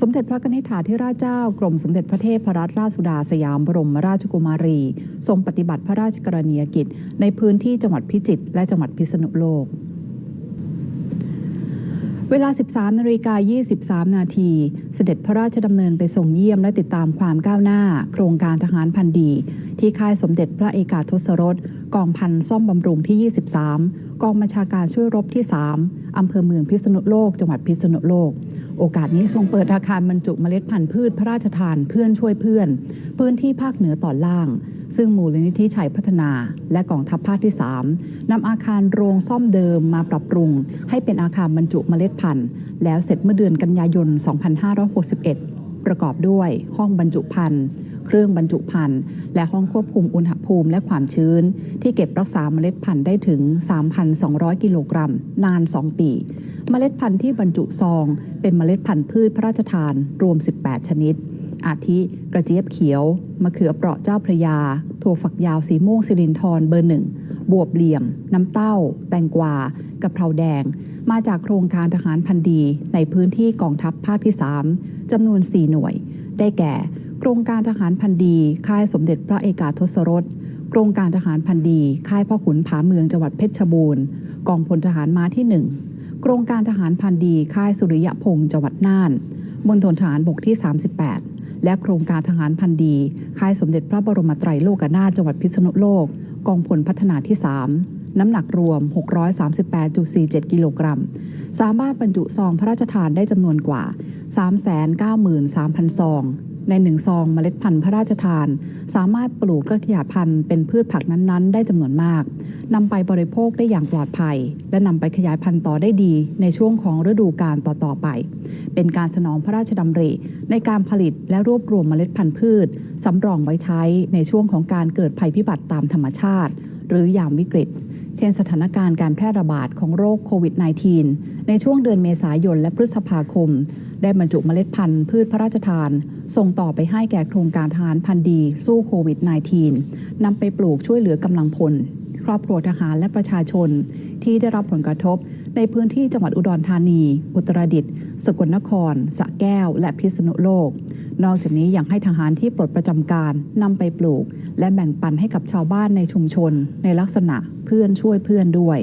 สมเด็จพระกนิษฐาธิราชเจ้ากรมสมเด็จพระเทพรัตนราชสุดาสยามบรมราชกุมารี ทรงปฏิบัติพระราชกรณียกิจ ในพื้นที่จังหวัดพิจิตรและจังหวัดพิษณุโลก เวลา 13นาฬิกา23 นาที เสด็จพระราชดำเนินไปส่งเยี่ยมและติดตามความก้าวหน้า โครงการทหารพันดี ที่ค่ายสมเด็จพระเอกาทศรสกองพันซ่อมบำรุงที่ 23 กองบัญชาการช่วยรบที่ 3อำเภอเมืองพิษณุโลก จังหวัดพิษณุโลก โอกาสนี้ทรงเปิดอาคารบรรจุเมล็ดพันธุ์พืชพระราชทานเพื่อนช่วยเพื่อน พื้นที่ภาคเหนือตอนล่าง ซึ่งมูลนิธิชัยพัฒนา และกองทัพภาคที่ 3นำอาคารโรงซ่อมเดิมมาปรับปรุง ให้เป็นอาคารบรรจุเมล็ดพันธุ์แล้วเสร็จเมื่อเดือนกันยายน 2561 ประกอบด้วยห้องบรรจุภัณฑ์เครื่องบรรจุภัณฑ์และห้องควบคุมอุณหภูมิและความชื้น ที่เก็บรักษาเมล็ดพันธุ์ได้ถึง 3,200 กิโลกรัม นาน 2 ปี เมล็ดพันธุ์ที่บรรจุซอง เป็นเมล็ดพันธุ์พืชพระราชทานรวม 18 ชนิด อาทิกระเจี๊ยบเขียว มะเขือเปราะเจ้าพระยา ถั่วฝักยาวสีม่วงสิรินทรเบอร์หนึ่งบวบเหลี่ยม น้ำเต้า แตงกวากะเพราแดง มาจากโครงการทหารพันดี ในพื้นที่กองทัพภาคที่ 3 จำนวน 4 หน่วย ได้แก่ โครงการทหารพันดี ค่ายสมเด็จพระเอกาทศรสโครงการทหารพันดี ค่ายพ่อขุนผาเมืองจังหวัดเพชรบูรณ์ กองพลทหารม้าที่ 1 โครงการทหารพันดีค่ายสุริยพงศ์จังหวัดน่านมณฑลทหารบกที่ 38 และโครงการทหารพันดีค่ายสมเด็จพระบรมไตรโลกนาถจังหวัดพิษณุโลก กองพลพัฒนาที่ 3 น้ำหนักรวม 638.47 กิโลกรัม สามารถบรรจุซองพระราชทานได้จำนวนกว่า 393,000 ซอง ในหนึ่งซองเมล็ดพันธุ์พระราชทาน สามารถปลูกก็ขยายพันธุ์เป็นพืชผักนั้นๆ ได้จำนวนมากนำไปบริโภคได้อย่างปลอดภัย และนำไปขยายพันธุ์ต่อได้ดี ในช่วงของฤดูกาลต่อๆไป เป็นการสนองพระราชดำริ ในการผลิตและรวบรวมเมล็ดพันธุ์พืชสำรองไว้ใช้ในช่วงของการเกิดภัยพิบัติตามธรรมชาติ หรือยามวิกฤตเช่นสถานการณ์การแพร่ระบาดของโรคโควิด -19 ในช่วงเดือนเมษายนและพฤษภาคม ได้บรรจุเมล็ดพันธุ์พืชพระราชทาน ส่งต่อไปให้แก่โครงการทหารพันธุ์ดีสู้โควิด -19 นำไปปลูกช่วยเหลือกำลังพล ครอบครัวทหารและประชาชน ที่ได้รับผลกระทบในพื้นที่จังหวัดอุดรธานี อุตรดิตถ์สกลนครสระแก้ว และพิษณุโลก นอกจากนี้ยังให้ทหารที่ปลดประจำการนำไปปลูก และแบ่งปันให้กับชาวบ้านในชุมชน ในลักษณะเพื่อนช่วยเพื่อนด้วย